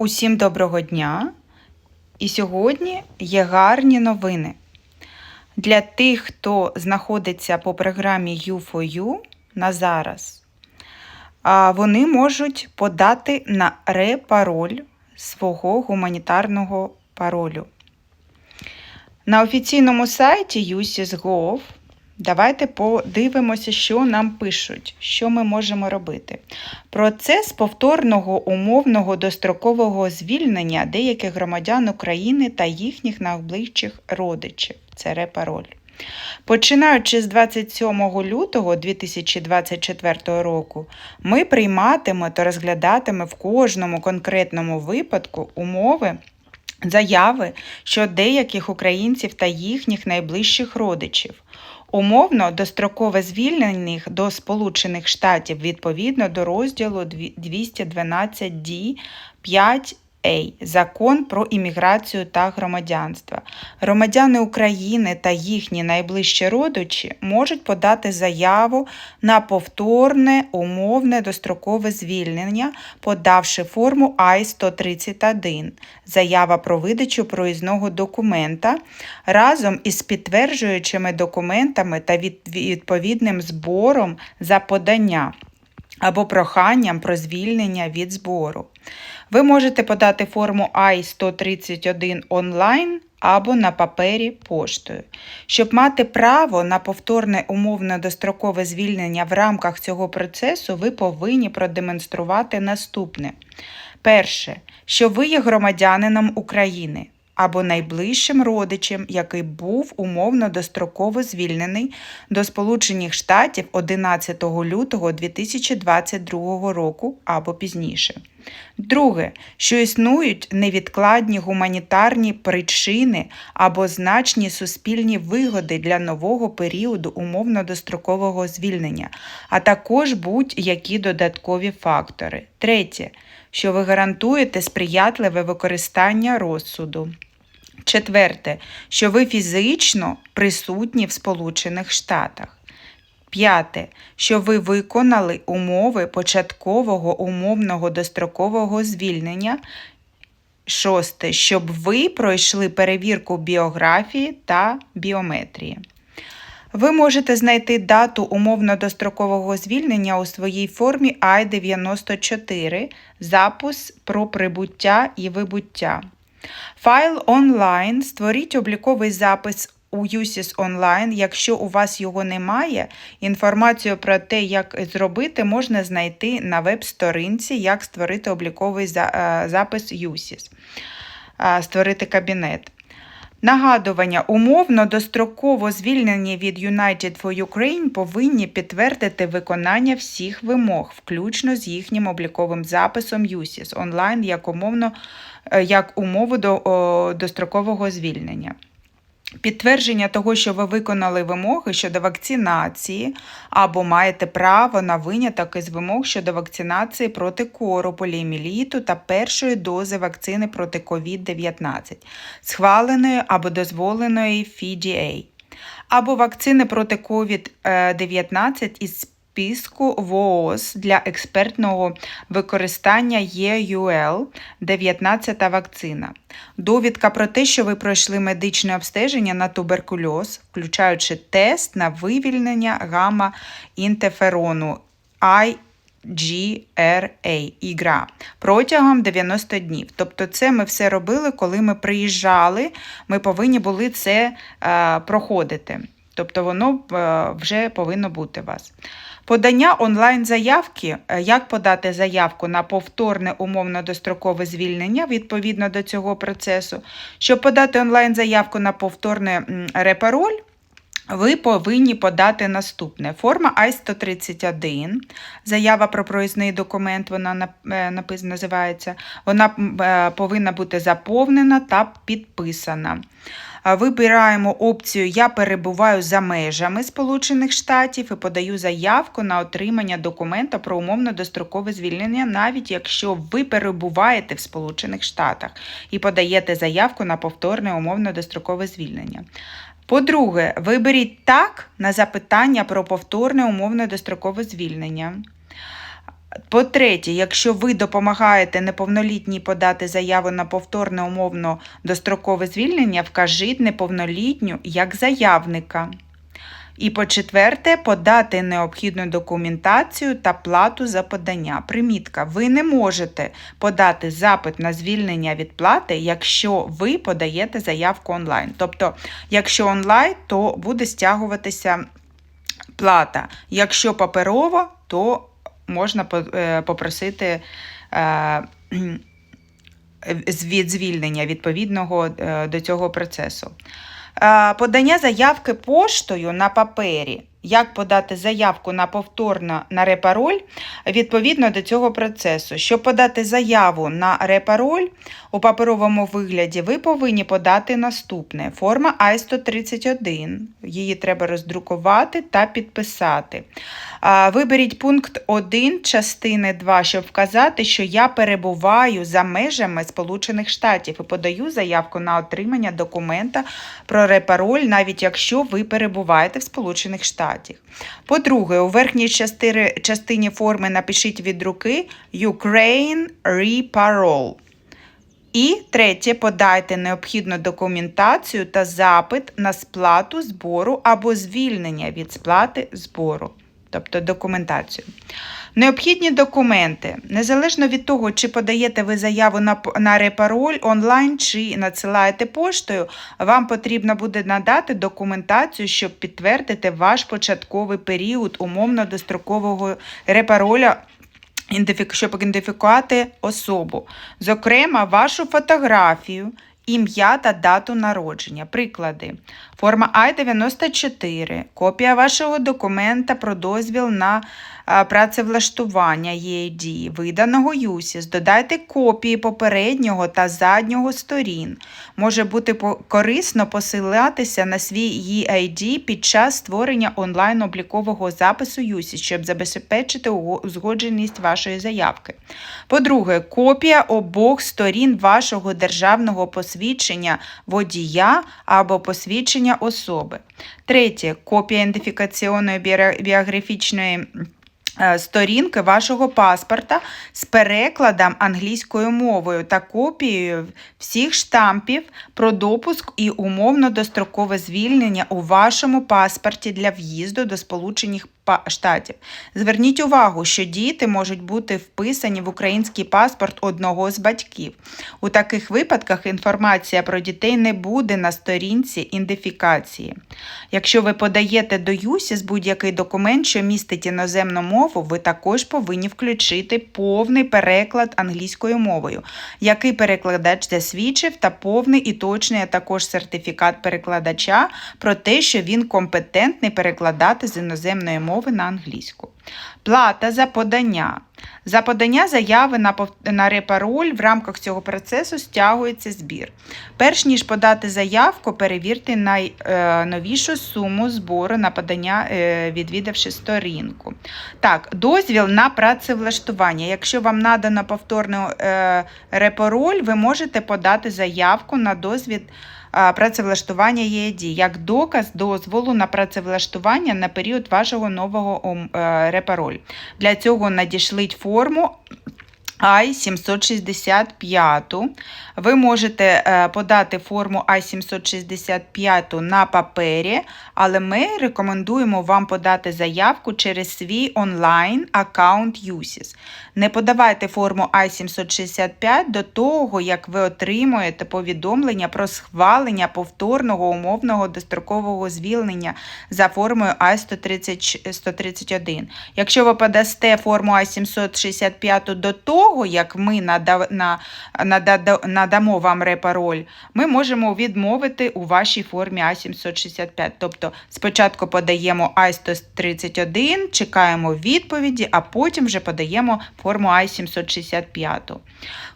Усім доброго дня! І сьогодні є гарні новини. Для тих, хто знаходиться по програмі U4U на зараз, вони можуть подати на репароль свого гуманітарного паролю. На офіційному сайті USIS.gov давайте подивимося, що нам пишуть, що ми можемо робити. Процес повторного умовного дострокового звільнення деяких громадян України та їхніх найближчих родичів. Це репароль. Починаючи з 27 лютого 2024 року, ми прийматиме та розглядатиме в кожному конкретному випадку умови заяви щодо деяких українців та їхніх найближчих родичів. Умовно дострокове звільнених до Сполучених Штатів відповідно до розділу 212 d 5 a. Закон про імміграцію та громадянство. Громадяни України та їхні найближчі родичі можуть подати заяву на повторне умовне дострокове звільнення, подавши форму I-131 заява про видачу проїзного документа разом із підтверджуючими документами та відповідним збором за подання або проханням про звільнення від збору. Ви можете подати форму I-131 онлайн або на папері поштою. Щоб мати право на повторне умовне дострокове звільнення в рамках цього процесу, ви повинні продемонструвати наступне. Перше, що ви є громадянином України або найближчим родичем, який був умовно достроково звільнений до Сполучених Штатів 11 лютого 2022 року або пізніше. Друге, що існують невідкладні гуманітарні причини або значні суспільні вигоди для нового періоду умовно-дострокового звільнення, а також будь-які додаткові фактори. Третє, що ви гарантуєте сприятливе використання розсуду. Четверте, що ви фізично присутні в Сполучених Штатах. П'яте, що ви виконали умови початкового умовного дострокового звільнення. Шосте, щоб ви пройшли перевірку біографії та біометрії. Ви можете знайти дату умовно-дострокового звільнення у своїй формі I-94 запис про прибуття і вибуття. Файл онлайн. Створіть обліковий запис у USIS онлайн. Якщо у вас його немає, інформацію про те, як зробити, можна знайти на веб-сторінці, як створити обліковий е, запис USIS, Е, створити кабінет. Нагадування, умовно достроково звільнені від United for Ukraine повинні підтвердити виконання всіх вимог, включно з їхнім обліковим записом USIS онлайн як, умовно, е, як умову до дострокового звільнення. Підтвердження того, що ви виконали вимоги щодо вакцинації або маєте право на виняток із вимог щодо вакцинації проти кору, поліеміліту та першої дози вакцини проти COVID-19, схваленої або дозволеної FDA, або вакцини проти COVID-19 із списку ВООЗ для експертного використання ЄЮЛ 19 вакцина. Довідка про те, що ви пройшли медичне обстеження на туберкульоз, включаючи тест на вивільнення гамма-інтерферону IGRA ігра протягом 90 днів. Тобто, це ми все робили, коли ми приїжджали, ми повинні були це е, проходити. Тобто воно е, вже повинно бути у вас. Подання онлайн-заявки, е, як подати заявку на повторне умовно-дострокове звільнення відповідно до цього процесу. Щоб подати онлайн-заявку на повторне репароль, ви повинні подати наступне: форма I-131, заява про проїзний документ, вона е, називається. Вона повинна бути заповнена та підписана. Вибираємо опцію Я перебуваю за межами Сполучених Штатів і подаю заявку на отримання документа про умовно дострокове звільнення, навіть якщо ви перебуваєте в Сполучених Штатах і подаєте заявку на повторне умовно дострокове звільнення. По-друге, виберіть так на запитання про повторне умовне дострокове звільнення. По-третє, якщо ви допомагаєте неповнолітній подати заяву на повторне умовно дострокове звільнення, вкажіть неповнолітню як заявника. І по-четверте, подати необхідну документацію та плату за подання. Примітка. Ви не можете подати запит на звільнення від плати, якщо ви подаєте заявку онлайн. Тобто, якщо онлайн, то буде стягуватися плата. Якщо паперово, то можна е, попросити е, від звільнення відповідного е, до цього процесу. Подання заявки поштою на папері. Як подати заявку на повторно на репароль відповідно до цього процесу. Щоб подати заяву на репароль у паперовому вигляді, ви повинні подати наступне: форма I-131. Її треба роздрукувати та підписати. Виберіть пункт 1 частини 2, щоб вказати, що я перебуваю за межами Сполучених Штатів і подаю заявку на отримання документа про репароль, навіть якщо ви перебуваєте в Сполучених Штатах. По-друге, у верхній частині форми напишіть від руки Ukraine Reparole. І третє, подайте необхідну документацію та запит на сплату збору або звільнення від сплати збору, тобто документацію. Необхідні документи. Незалежно від того, чи подаєте ви заяву на, на репароль онлайн чи надсилаєте поштою, вам потрібно буде надати документацію, щоб підтвердити ваш початковий період умовно-дострокового репароля щоб ідентифікувати особу, зокрема, вашу фотографію, ім'я та дату народження. Приклади. Форма I-94, копія вашого документа про дозвіл на працевлаштування EAD, виданого ЮСІС. Додайте копії попереднього та заднього сторін. Може бути корисно посилатися на свій EID під час створення онлайн-облікового запису ЮСІС, щоб забезпечити узгодженість вашої заявки. По-друге, копія обох сторін вашого державного посвідчення водія або посвідчення особи. Третє, копія ідентифікаційної біографічної сторінки вашого паспорта з перекладом англійською мовою та копією всіх штампів про допуск і умовно дострокове звільнення у вашому паспорті для в'їзду до Сполучених Штатів. Зверніть увагу, що діти можуть бути вписані в український паспорт одного з батьків. У таких випадках інформація про дітей не буде на сторінці ідентифікації. Якщо ви подаєте до ЮСІС будь-який документ, що містить іноземну мову, ви також повинні включити повний переклад англійською мовою, який перекладач засвідчив, та повний і точний, а також сертифікат перекладача про те, що він компетентний перекладати з іноземної мови на англійську. Плата за подання. За подання заяви на, репароль в рамках цього процесу стягується збір. Перш ніж подати заявку, перевірте найновішу суму збору на подання, е, відвідавши сторінку. Так, дозвіл на працевлаштування. Якщо вам надано повторний е, репароль, ви можете подати заявку на дозвіл працевлаштування ЄД як доказ дозволу на працевлаштування на період вашого нового е, репароль. Для цього надішліть форму I-765. Ви можете е, подати форму I-765 на папері, але ми рекомендуємо вам подати заявку через свій онлайн аккаунт USIS. Не подавайте форму I-765 до того, як ви отримуєте повідомлення про схвалення повторного умовного дострокового звільнення за формою I-131. Якщо ви подасте форму I-765 до того, як ми нада- на- нада- надамо вам репароль, ми можемо відмовити у вашій формі I-765. Тобто спочатку подаємо I-131, чекаємо відповіді, а потім вже подаємо форму I-765.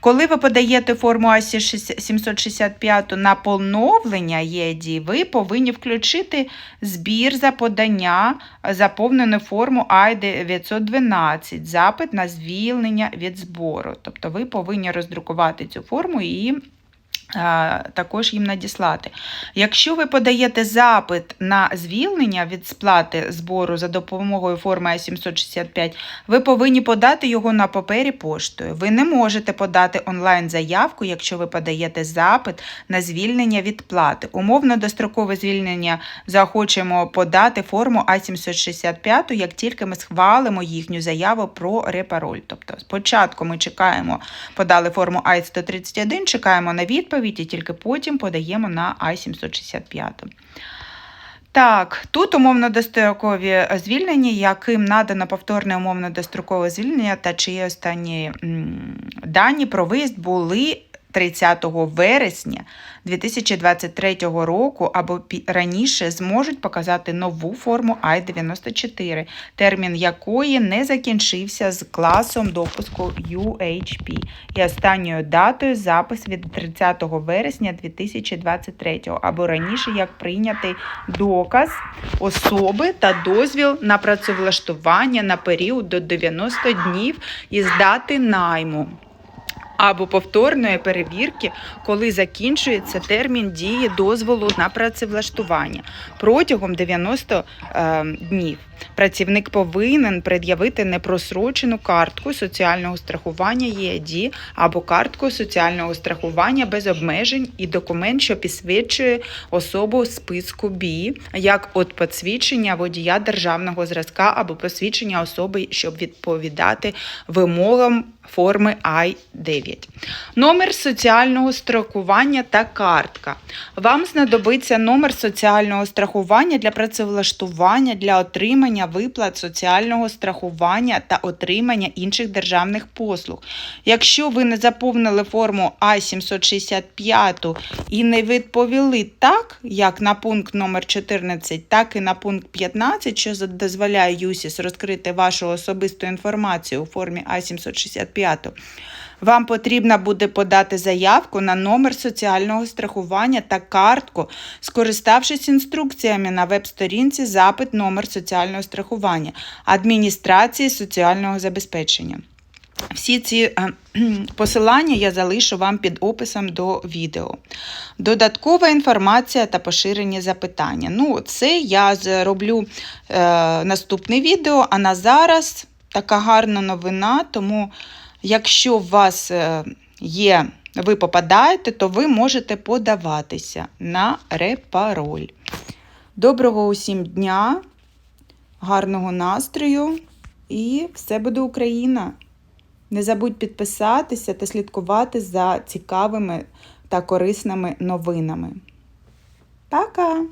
Коли ви подаєте форму I-765 на поновлення ЄДі, ви повинні включити збір за подання, заповнену форму I-912, запит на звільнення від збору. Тобто ви повинні роздрукувати цю форму і також їм надіслати. Якщо ви подаєте запит на звільнення від сплати збору за допомогою форми А765, ви повинні подати його на папері поштою. Ви не можете подати онлайн-заявку, якщо ви подаєте запит на звільнення від плати. Умовно дострокове звільнення захочемо подати форму А765, як тільки ми схвалимо їхню заяву про репароль. Тобто спочатку ми чекаємо, подали форму А131, чекаємо на відповідь і тільки потім подаємо на А765. Так, тут умовно-дострокові звільнення, яким надано повторне умовно-дострокове звільнення та чиї останні дані про виїзд були 30 вересня 2023 року або раніше зможуть показати нову форму I-94, термін якої не закінчився з класом допуску UHP і останньою датою запис від 30 вересня 2023 або раніше як прийнятий доказ особи та дозвіл на працевлаштування на період до 90 днів із дати найму або повторної перевірки, коли закінчується термін дії дозволу на працевлаштування протягом 90 е, днів. Працівник повинен пред'явити непросрочену картку соціального страхування ЄД або картку соціального страхування без обмежень і документ, що підсвідчує особу списку БІ, як от посвідчення водія державного зразка або посвідчення особи, щоб відповідати вимогам форми I-9. Номер соціального страхування та картка. Вам знадобиться номер соціального страхування для працевлаштування для отримання виплат соціального страхування та отримання інших державних послуг. Якщо ви не заповнили форму А765 і не відповіли так, як на пункт номер 14, так і на пункт 15, що дозволяє ЮСІС розкрити вашу особисту інформацію у формі А765, вам потрібно буде подати заявку на номер соціального страхування та картку, скориставшись інструкціями на веб-сторінці запит номер соціального страхування адміністрації соціального забезпечення. Всі ці е, посилання я залишу вам під описом до відео. Додаткова інформація та поширені запитання. Ну, це я зроблю е, наступне відео, а на зараз така гарна новина, тому якщо у вас е, є, ви попадаєте, то ви можете подаватися на репароль. Доброго усім дня, гарного настрою і все буде Україна! Не забудь підписатися та слідкувати за цікавими та корисними новинами. Пока!